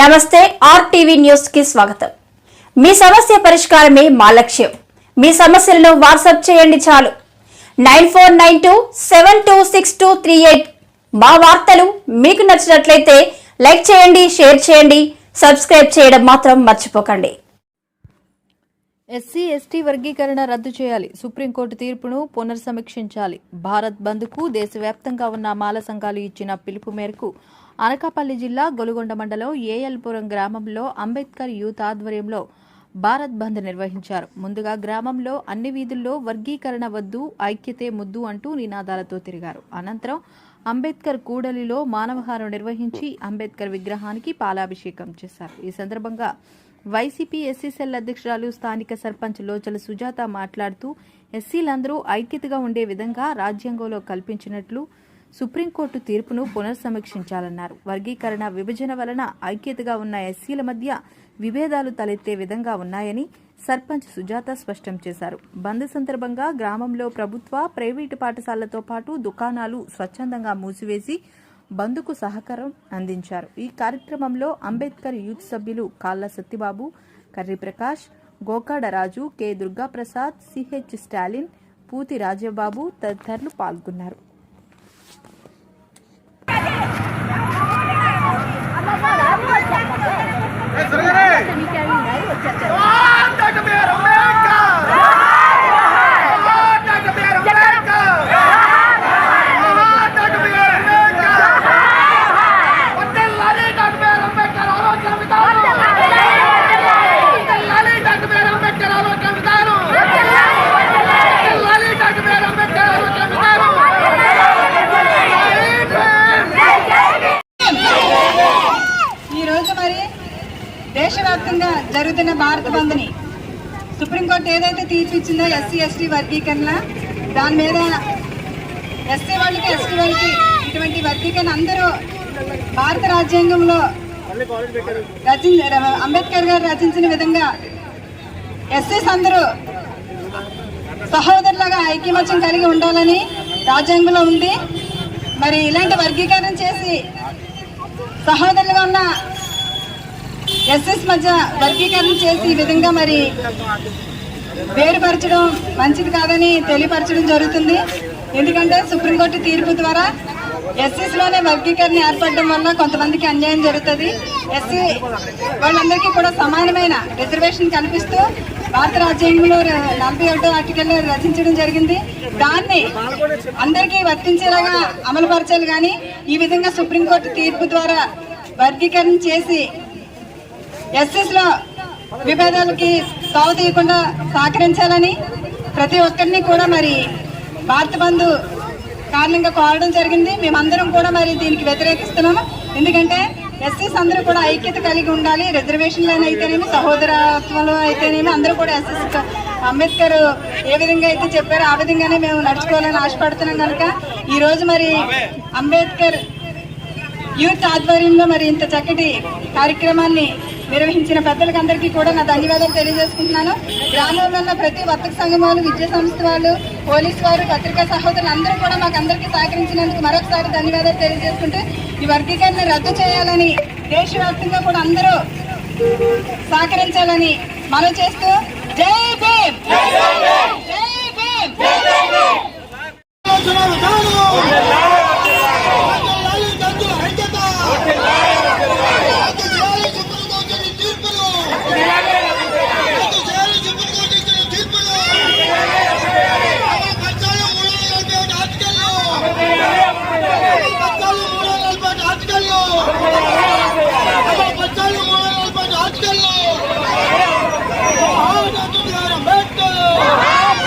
నమస్తే ఆర్టీవీ న్యూస్కి స్వాగతం. మీ సమస్య పరిష్కారమే మా లక్ష్యం. మీ సమస్యలను వాట్సాప్ చేయండి చాలు. Nine four nine two seven two six two three eight మా వార్తలు మీకు నచ్చినట్లయితే లైక్ చేయండి షేర్ చేయండి సబ్స్క్రైబ్ చేయడం మాత్రం మర్చిపోకండి. ఎస్సీ ఎస్టీ వర్గీకరణ రద్దు చేయాలి. సుప్రీంకోర్టు తీర్పును పునర్సమీక్షించాలి. భారత్ బంద్కు దేశవ్యాప్తంగా ఉన్న మాల సంఘాలు ఇచ్చిన పిలుపు మేరకు అనకాపల్లి జిల్లా గొలుగొండ మండలం ఏఎల్పురం గ్రామంలో అంబేద్కర్ యూత్ ఆధ్వర్యంలో భారత్ బంద్ నిర్వహించారు. ముందుగా గ్రామంలో అన్ని వీధుల్లో వర్గీకరణ వద్దు ఐక్యతే ముద్దు అంటూ నినాదాలతో తిరిగారు. అనంతరం అంబేద్కర్ కూడలిలో మానవహారం నిర్వహించి అంబేద్కర్ విగ్రహానికి పాలాభిషేకం చేశారు. ఈ సందర్భంగా వైసీపీ ఎస్సీ సెల్ అధ్యక్షురాలు స్థానిక సర్పంచ్ లోచల సుజాత మాట్లాడుతూ ఎస్సీలందరూ ఐక్యతగా ఉండే విధంగా రాజ్యాంగంలో కల్పించినట్లు సుప్రీంకోర్టు తీర్పును పునర్సమీక్షించాలన్నారు. వర్గీకరణ విభజన వలన ఐక్యతగా ఉన్న ఎస్సీల మధ్య విభేదాలు తలెత్తే విధంగా ఉన్నాయని సర్పంచ్ సుజాత స్పష్టం చేశారు. బంద్ సందర్భంగా గ్రామంలో ప్రభుత్వ ప్రైవేటు పాఠశాలలతో పాటు దుకాణాలు స్వచ్ఛందంగా మూసివేసి బంద్కు సహకారం అందించారు. ఈ కార్యక్రమంలో అంబేద్కర్ యూత్ సభ్యులు కాళ్ళ సత్యబాబు కర్రి ప్రకాష్ గోకాడ రాజు కె దుర్గాప్రసాద్ సిహెచ్ స్టాలిన్ పూతి రాజబాబు తదితరులు పాల్గొన్నారు. జరుగుతున్న భారత బంద్ని. సుప్రీంకోర్టు ఏదైతే తీర్పిచ్చిందో ఎస్సీ ఎస్టీ వర్గీకరణ దాని మీద ఎస్సీ వాళ్ళకి ఎస్టీ వాళ్ళకి ఇటువంటి వర్గీకరణ అందరూ భారత రాజ్యాంగంలో రచి అంబేద్కర్ గారు రచించిన విధంగా ఎస్సీస్ అందరూ సహోదరులాగా ఐక్యమత్యం కలిగి ఉండాలని రాజ్యాంగంలో ఉంది. మరి ఇలాంటి వర్గీకరణ చేసి సహోదరులుగా ఉన్న ఎస్ఎస్ మధ్య వర్గీకరణ చేసి ఈ విధంగా మరి వేరుపరచడం మంచిది కాదని తెలియపరచడం జరుగుతుంది. ఎందుకంటే సుప్రీంకోర్టు తీర్పు ద్వారా ఎస్సీస్లోనే వర్గీకరణ ఏర్పడడం వల్ల కొంతమందికి అన్యాయం జరుగుతుంది. ఎస్సీ వాళ్ళందరికీ కూడా సమానమైన రిజర్వేషన్ కల్పిస్తూ భారత రాజ్యాంగంలో నలభై ఒకటో ఆర్టికల్ రచించడం జరిగింది. దాన్ని అందరికీ వర్తించేలాగా అమలుపరచాలి కానీ ఈ విధంగా సుప్రీంకోర్టు తీర్పు ద్వారా వర్గీకరణ చేసి ఎస్ఎస్లో విభేదాలకి సాగుతీయకుండా సహకరించాలని ప్రతి ఒక్కరిని కూడా మరి భారత బంధు కారణంగా కోరడం జరిగింది. మేమందరం కూడా మరి దీనికి వ్యతిరేకిస్తున్నాము. ఎందుకంటే ఎస్సీస్ అందరూ కూడా ఐక్యత కలిగి ఉండాలి. రిజర్వేషన్లో అయితేనేమి సహోదరత్వంలో అయితేనేమి అందరూ కూడా ఎస్ఎస్ అంబేద్కర్ ఏ విధంగా అయితే చెప్పారో ఆ విధంగానే మేము నడుచుకోవాలని ఆశపడుతున్నాం కనుక ఈరోజు మరి అంబేద్కర్ యూత్ ఆధ్వర్యంలో మరి ఇంత చక్కటి కార్యక్రమాన్ని నిర్వహించిన పెద్దలకందరికీ కూడా నా ధన్యవాదాలు తెలియజేసుకుంటున్నాను. గ్రామంలో ఉన్న ప్రతి వర్తక సంఘం వాళ్ళు విద్యా సంస్థ వాళ్ళు పోలీస్ వారు పత్రికా సహోదరులు అందరూ కూడా మాకు అందరికీ సహకరించినందుకు మరొకసారి ధన్యవాదాలు తెలియజేసుకుంటూ ఈ వర్గీకరణ రద్దు చేయాలని దేశవ్యాప్తంగా కూడా అందరూ సహకరించాలని మనం చేస్తూ జై భీమ్! జై భీమ్! జై విధానం